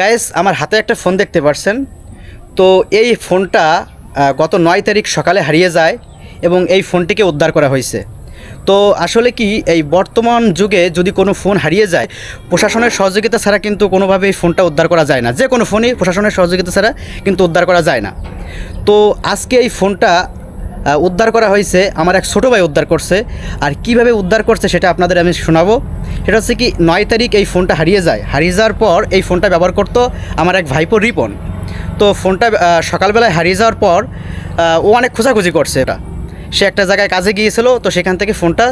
Guys আমার হাতে একটা ফোন দেখতে পারছেন। তো এই ফোনটা গত নয় তারিখ সকালে হারিয়ে যায় এবং এই ফোনটিকে উদ্ধার করা হয়েছে। তো আসলে কি, এই বর্তমান যুগে যদি কোনো ফোন হারিয়ে যায়, প্রশাসনের সহযোগিতা ছাড়া কিন্তু কোনোভাবে এই ফোনটা উদ্ধার করা যায় না। যে কোনো ফোনই প্রশাসনের সহযোগিতা ছাড়া কিন্তু উদ্ধার করা যায় না। তো আজকে এই ফোনটা উদ্ধার করা হয়েছে, আমার এক ছোটো ভাই উদ্ধার করছে। আর কীভাবে উদ্ধার করছে সেটা আপনাদের আমি শোনাবো। সেটা হচ্ছে কি, নয় তারিখ এই ফোনটা হারিয়ে যায়। হারিয়ে যাওয়ার পর এই ফোনটা ব্যবহার করতো আমার এক ভাইপো রিপন। তো ফোনটা সকালবেলায় হারিয়ে যাওয়ার পর ও অনেক খোঁজাখুঁজি করছে এটা। সে একটা জায়গায় কাজে গিয়েছিল, তো সেখান থেকে ফোনটা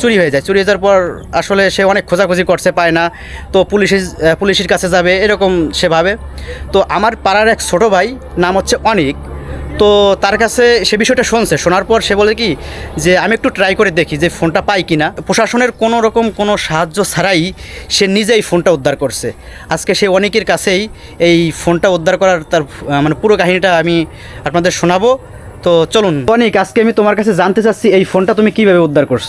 চুরি হয়ে যায়। চুরি হয়ে যাওয়ার পর আসলে সে অনেক খোঁজাখুঁজি করছে, পায় না। তো পুলিশের পুলিশের কাছে যাবে, এরকম সে ভাবে। তো আমার পাড়ার এক ছোটো ভাই, নাম হচ্ছে অনিক। তো তার কাছে সে বিষয়টা শুনছে। শোনার পর সে বলে কি, যে আমি একটু ট্রাই করে দেখি যে ফোনটা পাই কি না প্রশাসনের কোনো রকম কোনো সাহায্য ছাড়াই সে নিজেই ফোনটা উদ্ধার করছে। আজকে সে অনেকের কাছেই এই ফোনটা উদ্ধার করার তার মানে পুরো কাহিনীটা আমি আপনাদের শোনাবো। তো চলুন। অনেক, আজকে আমি তোমার কাছে জানতে চাচ্ছি, এই ফোনটা তুমি কীভাবে উদ্ধার করছ?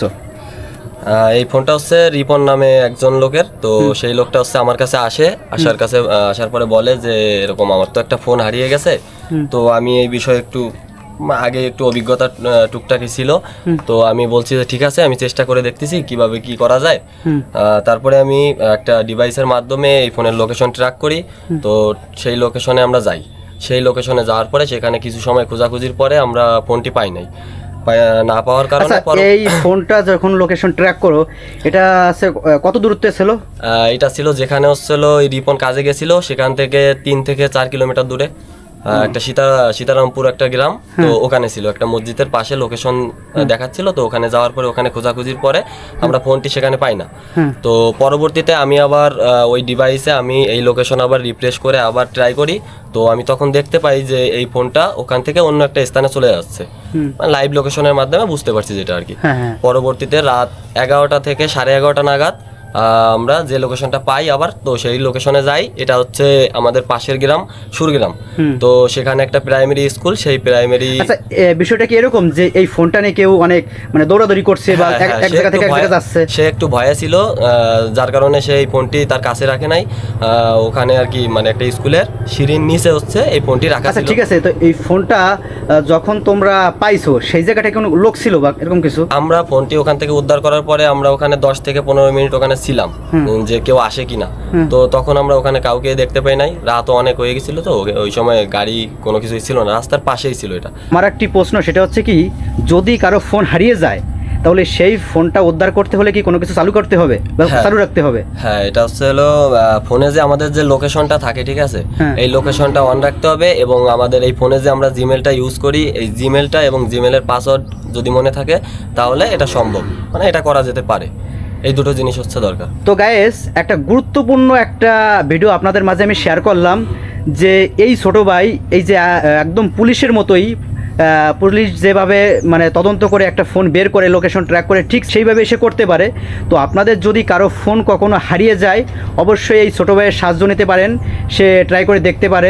এই ফোনটা হচ্ছে রিপন নামে একজন লোকের। তো সেই লোকটা হচ্ছে আমার কাছে আসে। আসার কাছে আসার পরে বলে যে এরকম আমার তো একটা ফোন হারিয়ে গেছে। তো আমি এই বিষয়ে একটু আগে একটু অভিজ্ঞতা টুকটাকি ছিল। তো আমি বলছি যে ঠিক আছে আমি চেষ্টা করে দেখতেছি কীভাবে কি করা যায়। আহ, তারপরে আমি একটা ডিভাইসের মাধ্যমে এই ফোনের লোকেশন ট্র্যাক করি। তো সেই লোকেশনে আমরা যাই। সেই লোকেশনে যাওয়ার পরে সেখানে কিছু সময় খোঁজাখুঁজির পরে আমরা ফোনটি পাই নাই। না পাওয়ার কারণে আচ্ছা এই ফোনটা যখন লোকেশন ট্র্যাক করো এটা আছে কত দূরত্বে ছিল? আহ, এটা ছিল যেখানে হচ্ছিল রিপন কাজে গেছিল সেখান থেকে তিন থেকে চার কিলোমিটার দূরে। একটা সীতা সীতারামপুর একটা গ্রাম তো ওখানে ছিল। একটা মসজিদের পাশে লোকেশন দেখাচ্ছিল তো ওখানে যাওয়ার পরে ওখানে খোঁজাখুঁজির পরে আমরা ফোনটি সেখানে পাই না। তো পরবর্তীতে আমি আবার ওই ডিভাইসে আমি এই লোকেশন আবার রিফ্রেশ করে আবার ট্রাই করি। তো আমি তখন দেখতে পাই যে এই ফোনটা ওখান থেকে অন্য একটা স্থানে চলে যাচ্ছে। লাইভ লোকেশনের মাধ্যমে বুঝতে পারছি যেটা আর কি। হ্যাঁ হ্যাঁ। পরবর্তীতে রাত এগারোটা থেকে সাড়ে এগারোটা নাগাদ আমরা যে লোকেশনটা পাই আবার তো সেই লোকেশনে যাই। এটা হচ্ছে আমাদের পাশের গ্রাম সুরগ্রাম তো সেখানে একটা প্রাইমারি স্কুল সেই প্রাইমারি আচ্ছা বিষয়টা কি এরকম যে এই ফোনটা নিয়ে কেউ অনেক মানে দৌড়াদৌড়ি করছে বা হ্যাঁ, এক হ্যাঁ, জায়গা থেকে এক জায়গায় যাচ্ছে? সে একটু ভয়ে ছিল যার কারণে সে এই ফোনটি তার কাছে রাখে নাই। ওখানে আর কি মানে একটা স্কুলের সিঁড়ির নিচে হচ্ছে এই ফোনটি রাখা আচ্ছা ঠিক আছে তো এই ফোনটা যখন তোমরা পাইছো সেই জায়গাটায় কোনো লোক ছিল বা এরকম কিছু? আমরা ফোনটি ওখান থেকে উদ্ধার করার পরে আমরা ওখানে দশ থেকে পনেরো মিনিট ওখানে ছিলাম যে কেউ আসে কিনা। তো তখন আমরা ওখানে কাউকে দেখতে পাই নাই। রাত অনেক হয়ে গেছিল তো ওই- সময় গাড়ি কোনো কিছুই ছিল না রাস্তার পাশেই ছিল এটা। আমার একটি প্রশ্ন সেটা হচ্ছে কি যদি কারও ফোন হারিয়ে যায় তাহলে সেই ফোনটা উদ্ধার করতে হলে কি কোনো কিছু চালু করতে হবে? বা হ্যাঁ। চালু রাখতে হবে? হ্যাঁ এটা হচ্ছে হলো ফোনে যে আমাদের যে লোকেশনটা থাকে ঠিক আছে? হ্যাঁ। এই লোকেশনটা অন রাখতে হবে এবং আমাদের এই ফোনে যে আমরা জিমেলটা ইউজ করি এই জিমেলটা এবং জিমেলের পাসওয়ার্ড যদি মনে থাকে তাহলে এটা সম্ভব। মানে এটা করা যেতে পারে। এই দুটো জিনিস হচ্ছে দরকার। তো গায়েস একটা গুরুত্বপূর্ণ একটা ভিডিও আপনাদের মাঝে আমি শেয়ার করলাম যে এই ছোট ভাই, এই যে একদম পুলিশের মতোই পুলিশ যেভাবে মানে তদন্ত করে একটা ফোন বের করে লোকেশন ট্র্যাক করে, ঠিক সেইভাবে সে করতে পারে। তো আপনাদের যদি কারও ফোন কখনো হারিয়ে যায়, অবশ্যই এই ছোটো ভাইয়ের সাহায্য নিতে পারেন, সে ট্রাই করে দেখতে পারে।